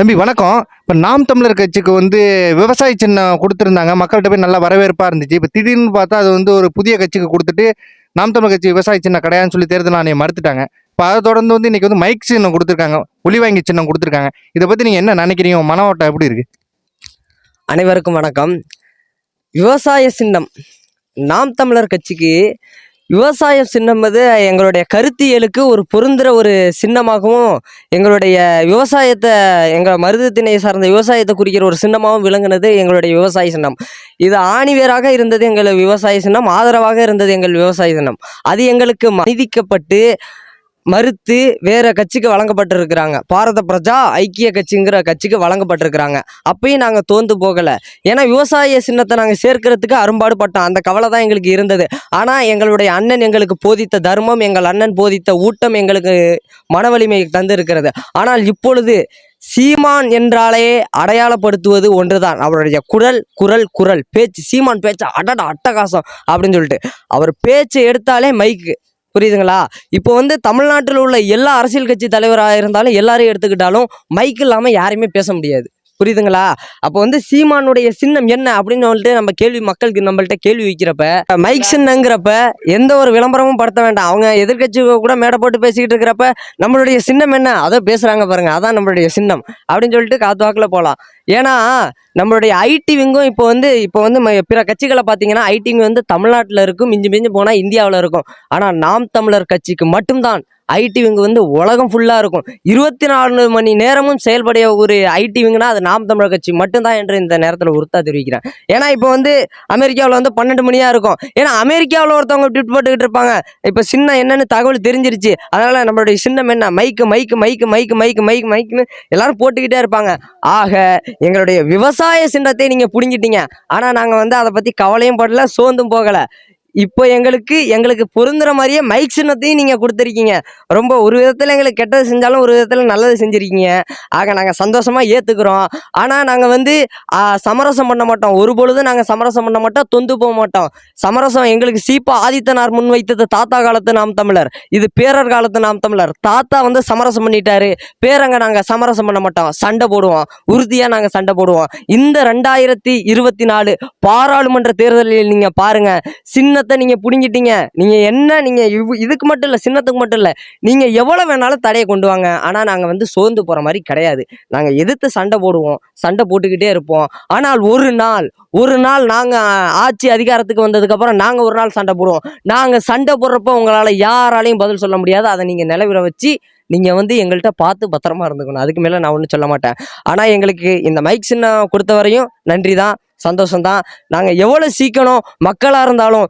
தம்பி வணக்கம். இப்போ நாம் தமிழர் கட்சிக்கு வந்து விவசாய சின்னம் கொடுத்துருந்தாங்க. மக்கள்கிட்ட போய் நல்லா வரவேற்பாக இருந்துச்சு. இப்போ திடீர்னு பார்த்தா அது வந்து ஒரு புதிய கட்சிக்கு கொடுத்துட்டு நாம் தமிழர் கட்சி விவசாய சின்னம் கிடையாதுன்னு சொல்லி தேர்தல் ஆணையம் மறுத்துட்டாங்க. இப்போ அதை தொடர்ந்து வந்து இன்னைக்கு வந்து மைக் சின்னம் கொடுத்துருக்காங்க. ஒலி வாங்கி சின்னம் கொடுத்துருக்காங்க. இதை பற்றி நீங்கள் என்ன நினைக்கிறீங்க? மன ஓட்டம் எப்படி இருக்கு? அனைவருக்கும் வணக்கம். விவசாய சின்னம். நாம் தமிழர் கட்சிக்கு விவசாய சின்னம் வந்து எங்களுடைய கருத்தியலுக்கு ஒரு பொருந்துகிற ஒரு சின்னமாகவும் எங்களுடைய விவசாயத்தை எங்கள் மருதத்தினை சார்ந்த விவசாயத்தை குறிக்கிற ஒரு சின்னமாகவும் விளங்குனது எங்களுடைய விவசாய சின்னம். இது ஆணிவேராக இருந்தது எங்கள் விவசாய சின்னம் ஆதரவாக இருந்தது எங்கள் விவசாய சின்னம். அது எங்களுக்கு மதிக்கப்பட்டு மறுத்து வேற கட்சிக்கு வழங்கப்பட்டிருக்கிறாங்க. பாரத பிரஜா ஐக்கிய கட்சிங்கிற கட்சிக்கு வழங்கப்பட்டிருக்கிறாங்க. அப்பயும் நாங்கள் தோந்து போகலை. ஏன்னா விவசாய சின்னத்தை நாங்கள் சேர்க்கறதுக்கு அரும்பாடுபட்டோம். அந்த கவலை தான் எங்களுக்கு இருந்தது. ஆனால் எங்களுடைய அண்ணன் எங்களுக்கு போதித்த தர்மம் எங்கள் அண்ணன் போதித்த ஊட்டம் எங்களுக்கு மன வலிமை தந்திருக்கிறது. ஆனால் இப்பொழுது சீமான் என்றாலே அடையாளப்படுத்துவது ஒன்றுதான். அவருடைய குரல் குரல் குரல் பேச்சு சீமான் பேச்சு அடடா அட்டகாசம் அப்படின்னு சொல்லிட்டு. அவர் பேச்சை எடுத்தாலே மைக்கு புரியுதுங்களா? இப்போ வந்து தமிழ்நாட்டில் உள்ள எல்லா அரசியல் கட்சி தலைவராக இருந்தாலும் எல்லாரையும் எடுத்துக்கிட்டாலும் மைக் இல்லாமல் யாரையுமே பேச முடியாது. புரியுதுங்களா? அப்போ வந்து சீமானுடைய சின்னம் என்ன அப்படின்னு சொல்லிட்டு நம்ம கேள்வி மக்களுக்கு நம்மள்ட்ட கேள்வி வைக்கிறப்ப மைக் சின்னங்கிறப்ப எந்த ஒரு விளம்பரமும் படுத்த வேண்டாம். அவங்க எதிர்கட்சி கூட மேடை போட்டு பேசிக்கிட்டு இருக்கிறப்ப நம்மளுடைய சின்னம் என்ன? அதை பேசுறாங்க பாருங்க. அதான் நம்மளுடைய சின்னம் அப்படின்னு சொல்லிட்டு காத்து வாக்கில் போகலாம் ஏன்னா நம்மளுடைய ஐடி விங்கும் இப்போ வந்து இப்போ வந்து பிற கட்சிகளை பார்த்தீங்கன்னா ஐடி விங் வந்து தமிழ்நாட்டில் இருக்கும் மிஞ்சி மிஞ்சி போனால் இந்தியாவில் இருக்கும். ஆனால் நாம் தமிழர் கட்சிக்கு மட்டும்தான் ஐடி விங் வந்து உலகம் ஃபுல்லாக இருக்கும். இருபத்தி நாலு மணி நேரமும் செயல்படைய ஒரு ஐடி விங்னா அது நாம் தமிழர் கட்சி மட்டும்தான் என்று இந்த நேரத்தில் உறுத்தா தெரிவிக்கிறேன். ஏன்னா இப்போ வந்து அமெரிக்காவில் வந்து பன்னெண்டு மணியாக இருக்கும். ஏன்னா அமெரிக்காவில் ஒருத்தவங்க ட்விட் போட்டுக்கிட்டு இருப்பாங்க. இப்போ சின்ன என்னன்னு தகவல் தெரிஞ்சிருச்சு. அதனால் நம்மளுடைய சின்னம் என்ன? மைக்கு மைக்கு மைக்கு மைக்கு மைக்கு மைக்கு மைக்குன்னு எல்லாரும் போட்டுக்கிட்டே இருப்பாங்க. ஆக எங்களுடைய விவசாய சின்னத்தை நீங்கள் பிடுங்கிட்டீங்க. ஆனால் நாங்கள் வந்து அதை பற்றி கவலையும் படல சோர்ந்தும் போகலை. இப்போ எங்களுக்கு எங்களுக்கு பொருந்துற மாதிரியே மைக் சின்னத்தையும் நீங்கள் கொடுத்துருக்கீங்க. ரொம்ப ஒரு விதத்தில் எங்களுக்கு கெட்டது செஞ்சாலும் ஒரு விதத்தில் நல்லது செஞ்சுருக்கீங்க. ஆக நாங்கள் சந்தோஷமாக ஏற்றுக்குறோம் ஆனால் நாங்கள் வந்து சமரசம் பண்ண மாட்டோம். ஒரு பொழுதும் நாங்கள் சமரசம் பண்ண மாட்டோம் தொந்து போக மாட்டோம். சமரசம் எங்களுக்கு சீப்பா ஆதித்தனார் முன் வைத்தது தாத்தா காலத்து நாம் தமிழர். இது பேரர் காலத்து நாம் தமிழர். தாத்தா வந்து சமரசம் பண்ணிட்டாரு. பேரங்க நாங்கள் சமரசம் பண்ண மாட்டோம். சண்டை போடுவோம். உறுதியாக நாங்கள் சண்டை போடுவோம். இந்த ரெண்டாயிரத்தி இருபத்தி நாலு பாராளுமன்ற தேர்தலில் நீங்கள் பாருங்கள் சின்ன சின்னத்தை நீங்கள் பிடுங்கிட்டீங்க. நீங்கள் என்ன நீங்கள் இவ் இதுக்கு மட்டும் இல்லை சின்னத்துக்கு மட்டும் இல்லை நீங்கள் எவ்வளோ வேணாலும் தடையை கொண்டு வாங்க. ஆனால் நாங்கள் வந்து சோர்ந்து போகிற மாதிரி கிடையாது. நாங்கள் எதிர்த்து சண்டை போடுவோம் சண்டை போட்டுக்கிட்டே இருப்போம். ஆனால் ஒரு நாள் ஒரு நாள் நாங்கள் ஆட்சி அதிகாரத்துக்கு வந்ததுக்கப்புறம் நாங்கள் ஒரு நாள் சண்டை போடுவோம். நாங்கள் சண்டை போடுறப்போ உங்களால் யாராலையும் பதில் சொல்ல முடியாது. அதை நீங்கள் நிலவிட வச்சு நீங்கள் வந்து எங்கள்கிட்ட பார்த்து பத்திரமா இருந்துக்கணும். அதுக்கு மேலே நான் ஒன்றும் சொல்ல மாட்டேன். ஆனால் எங்களுக்கு இந்த மைக் சின்னம் கொடுத்த வரையும் நன்றி தான். சந்தோஷம்தான். நாங்கள் எவ்வளோ சீக்கிரம் மக்களாக இருந்தாலும்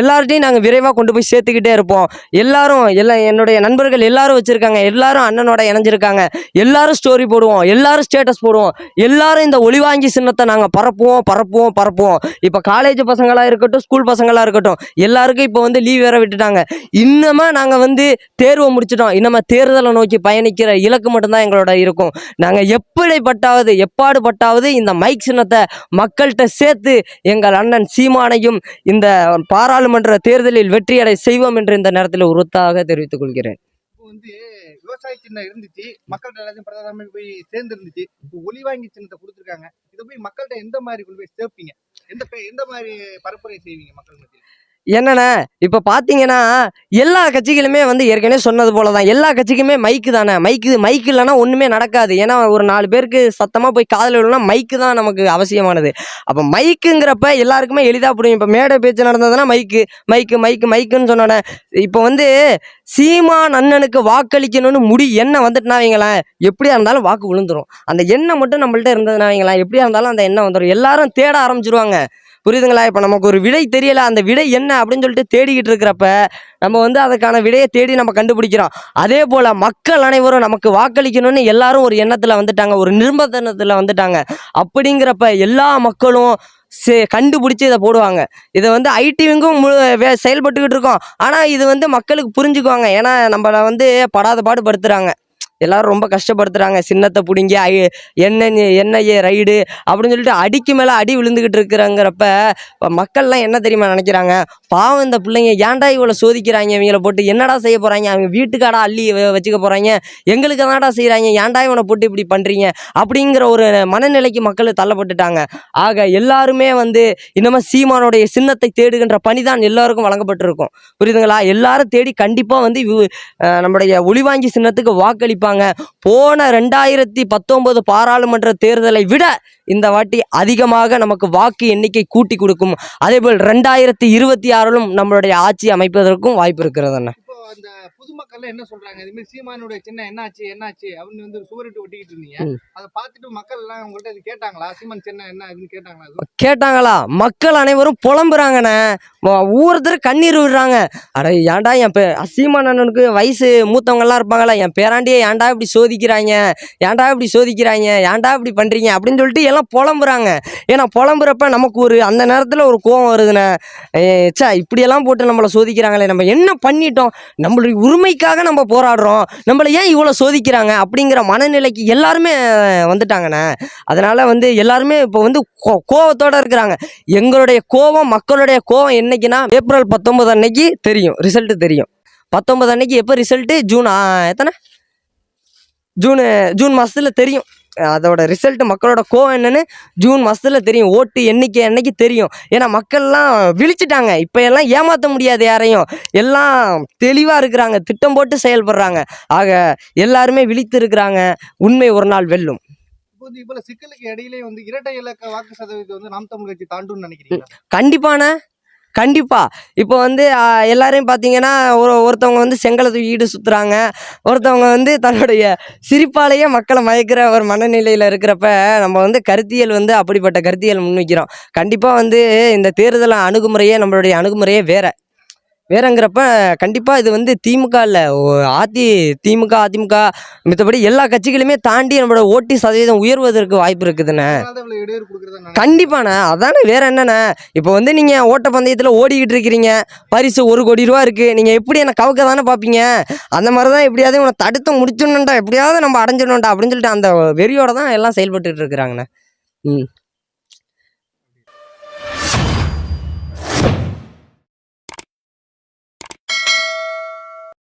எல்லார்ட்டையும் நாங்கள் விரைவாக கொண்டு போய் சேர்த்துக்கிட்டே இருப்போம். எல்லாரும் எல்லா என்னுடைய நண்பர்கள் எல்லாரும் வச்சுருக்காங்க. எல்லாரும் அண்ணனோட இணைஞ்சிருக்காங்க. எல்லாரும் ஸ்டோரி போடுவோம். எல்லாரும் ஸ்டேட்டஸ் போடுவோம். எல்லாரும் இந்த ஒளிவாங்கி சின்னத்தை நாங்கள் பரப்புவோம் பரப்புவோம் பரப்புவோம். இப்போ காலேஜ் பசங்களாக இருக்கட்டும் ஸ்கூல் பசங்களாக இருக்கட்டும் எல்லாருக்கும் இப்போ வந்து லீவ் வேற விட்டுட்டாங்க. இன்னமா நாங்கள் வந்து தேர்வை முடிச்சிட்டோம். இன்னமா தேர்தலை நோக்கி பயணிக்கிற இலக்கு மட்டும்தான் எங்களோட இருக்கும். நாங்கள் எப்படிப்பட்டாவது எப்பாடுபட்டாவது இந்த மைக் சின்னத்தை மக்கள்கிட்ட சேர்த்து எங்கள் அண்ணன் சீமானையும் இந்த பாராளுமன்ற தேர்தலில் வெற்றியடை செய்வோம் என்று இந்த நேரத்தில் உறுத்தாக தெரிவித்துக் கொள்கிறேன். இப்போ வந்து விவசாய சின்னம் இருந்துச்சு மக்கள்கிட்ட எல்லாத்தையும் பிரதான போய் சேர்ந்து இருந்துச்சு இப்போ ஒலி வாங்கி சின்னத்தை கொடுத்துருக்காங்க. இதை போய் மக்கள்கிட்ட எந்த மாதிரி கொண்டு போய் சேர்ப்பீங்க? எந்த பே- எந்த மாதிரி பரப்புரை செய்வீங்க மக்கள் மத்தியில்? என்னண்ணே இப்போ பார்த்தீங்கன்னா எல்லா கட்சிகளுமே வந்து ஏற்கனவே சொன்னது போல தான் எல்லா கட்சிக்குமே மைக்கு தானே. மைக்கு மைக்கு இல்லைன்னா ஒன்றுமே நடக்காது. ஏன்னா ஒரு நாலு பேருக்கு சத்தமாக போய் காதல் விடணும்னா மைக்கு தான் நமக்கு அவசியமானது. அப்போ மைக்குங்கிறப்ப எல்லாருக்குமே எளிதாக புரியும். இப்போ மேடை பேச்சு நடந்ததுன்னா மைக்கு மைக்கு மைக்கு மைக்குன்னு சொன்னோன்னே இப்போ வந்து சீமான் அண்ணனுக்கு வாக்களிக்கணும்னு முடி எண்ணம் வந்துட்டுனா வைங்களேன் எப்படியா இருந்தாலும் வாக்கு விழுந்துடும் அந்த எண்ணம் மட்டும் நம்மள்ட்ட இருந்ததுனா வைங்களேன் எப்படியா இருந்தாலும் அந்த எண்ணம் வந்துடும் எல்லாரும் தேட ஆரம்பிச்சிருவாங்க. புரியுதுங்களா? இப்போ நமக்கு ஒரு விடை தெரியல. அந்த விடை என்ன அப்படின்னு சொல்லிட்டு தேடிக்கிட்டு இருக்கிறப்ப நம்ம வந்து அதுக்கான விடையை தேடி நம்ம கண்டுபிடிக்கிறோம். அதே போல் மக்கள் அனைவரும் நமக்கு வாக்களிக்கணும்னு எல்லாரும் ஒரு எண்ணத்தில் வந்துட்டாங்க. ஒரு நிர்பந்தனத்தில் வந்துட்டாங்க. அப்படிங்கிறப்ப எல்லா மக்களும் சே கண்டுபிடிச்சி இதை போடுவாங்க. இதை வந்து ஐடிவிங்கும் முழு வே செயல்பட்டுக்கிட்டு இருக்கோம். ஆனால் இது வந்து மக்களுக்கு புரிஞ்சுக்குவாங்க. ஏன்னா நம்மளை வந்து படாத பாடுபடுத்துகிறாங்க எல்லாரும் ரொம்ப கஷ்டப்படுத்துறாங்க. சின்னத்தை பிடிங்கி ஐ எண்ணெய் எண்ணெய் ரைடு அப்படின்னு சொல்லிட்டு அடிக்கு மேலே அடி விழுந்துக்கிட்டு இருக்கிறங்கிறப்ப மக்கள்லாம் என்ன தெரியுமா நினைக்கிறாங்க? பாவம் இந்த பிள்ளைங்க. ஏன்டா இவ்வளோ சோதிக்கிறாங்க இவங்கள போட்டு? என்னடா செய்ய போகிறாங்க அவங்க வீட்டுக்காடா அள்ளி வச்சுக்க போகிறாங்க எங்களுக்கு தான்டா செய்கிறாங்க ஏன்டா இவனை போட்டு இப்படி பண்ணுறீங்க அப்படிங்கிற ஒரு மனநிலைக்கு மக்கள் தள்ளப்பட்டுட்டாங்க. ஆக எல்லாருமே வந்து இன்னமும் சீமானுடைய சின்னத்தை தேடுகின்ற பணிதான் எல்லாருக்கும் வழங்கப்பட்டிருக்கும். புரியுதுங்களா? எல்லாரும் தேடி கண்டிப்பாக வந்து நம்முடைய ஒளிவாங்கி சின்னத்துக்கு வாக்களிப்பாங்க. போன ரெண்டாயிரத்தி பத்தொன்பது பாராளுமன்ற தேர்தலை விட இந்த வாட்டி அதிகமாக நமக்கு வாக்கு எண்ணிக்கை கூட்டி கொடுக்கும். அதேபோல் ரெண்டாயிரத்தி இருபத்தி ஆறிலும் நம்மளுடைய ஆட்சி அமைப்பதற்கும் வாய்ப்பு இருக்கிறது அண்ணா. இப்போ அந்த பொதுமக்கள் என்ன சொல்றாங்க? இது மாதிரி சீமானுடைய சின்ன என்னாச்சு என்னாச்சு அப்படின்னு வந்து சுவரிட்டு ஒட்டிக்கிட்டு இருந்தீங்க. அதை பார்த்துட்டு மக்கள் எல்லாம் உங்கள்கிட்ட இது கேட்டாங்களா? சீமான் சின்ன என்ன இதுன்னு கேட்டாங்களா? கேட்டாங்களா? மக்கள் அனைவரும் புலம்புறாங்கண்ணே. ஒவ்வொருத்தர் கண்ணீர் விடுறாங்க. அட ஏன்டா என் பே சீமான் அண்ணனுக்கு வயசு மூத்தவங்கலாம் இருப்பாங்களா என் பேராண்டியே ஏன்டா இப்படி சோதிக்கிறாங்க? ஏன்டா இப்படி சோதிக்கிறாங்க? ஏன்டா இப்படி பண்ணுறீங்க அப்படின்னு சொல்லிட்டு எல்லாம் புலம்புறாங்க. ஏன்னா புலம்புறப்ப நமக்கு ஒரு அந்த நேரத்தில் ஒரு கோவம் வருதுண்ணே. ச்சே இப்படியெல்லாம் போட்டு நம்மளை சோதிக்கிறாங்களே நம்ம என்ன பண்ணிட்டோம்? நம்மளுடைய உரிமைக்காக நம்ம போராடுறோம். நம்மளை ஏன் இவ்வளோ சோதிக்கிறாங்க? அப்படிங்கிற மனநிலைக்கு எல்லாருமே வந்துட்டாங்கண்ணே. அதனால் வந்து எல்லாருமே இப்போ வந்து கோ கோவத்தோடு இருக்கிறாங்க. எங்களுடைய கோவம் மக்களுடைய கோவம் என்னைக்குன்னா ஏப்ரல் பத்தொம்பது அன்னைக்கு தெரியும். ரிசல்ட்டு தெரியும். பத்தொம்பது அன்னைக்கு எப்போ ரிசல்ட்டு ஜூன் எத்தனை? ஜூனு ஜூன் மாதத்தில் தெரியும். அதோட ரிசல்ட் மக்களோட கோவம் என்னன்னு ஜூன் மாசத்துல தெரியும். ஓட்டு எண்ணிக்கை அன்னைக்கு தெரியும். ஏன்னா மக்கள்லாம் விழிச்சிட்டாங்க. இப்போ எல்லாம் ஏமாற்ற முடியாது யாரையும். எல்லாம் தெளிவாக இருக்கிறாங்க. திட்டம் போட்டு செயல்படுறாங்க. ஆக எல்லாருமே விழித்து இருக்கிறாங்க. உண்மை ஒரு நாள் வெல்லும். சிக்கலுக்கு இடையிலே வந்து இரட்டை இலக்க வாக்கு சதவீதம் வந்து நாம் தமிழ் கட்சி தாண்டும்னு நினைக்கிறீங்களா? கண்டிப்பாண்ணே. கண்டிப்பாக இப்போ வந்து எல்லாரையும் பார்த்தீங்கன்னா ஒரு ஒருத்தவங்க வந்து செங்கலை தூக்கிட்டு சுற்றுறாங்க ஒருத்தவங்க வந்து தன்னுடைய சிரிப்பாலேயே மக்களை மயக்கிற ஒரு மனநிலையில் இருக்கிறப்ப நம்ம வந்து கருத்தியல் வந்து அப்படிப்பட்ட கருத்தியல் முன்வைக்கிறோம். கண்டிப்பாக வந்து இந்த தேர்தல் அணுகுமுறையே நம்மளுடைய அணுகுமுறையே வேறு. வேறங்கிறப்ப கண்டிப்பாக இது வந்து திமுக இல்லை. அதி திமுக அதிமுக மத்தபடி எல்லா கட்சிகளுமே தாண்டி நம்மளோட ஓட்டு சதவீதம் உயர்வதற்கு வாய்ப்பு இருக்குதுண்ணே. கண்டிப்பாண்ணே. அதானே வேற என்னண்ணே? இப்போ வந்து நீங்கள் ஓட்டப்பந்தயத்தில் ஓடிக்கிட்டு இருக்கிறீங்க. பரிசு ஒரு கோடி ரூபா இருக்குது நீங்கள் எப்படி என்னை கவுக்க தானே பார்ப்பீங்க? அந்த மாதிரி தான் எப்படியாவது உன்னை தடுத்து முடிச்சிடணும்டா. எப்படியாவது நம்ம அடைஞ்சிடணும்டா அப்படின்னு சொல்லிட்டு அந்த வெறியோட தான் எல்லாம் செயல்பட்டுட்டு இருக்கிறாங்கண்ணே. ம்.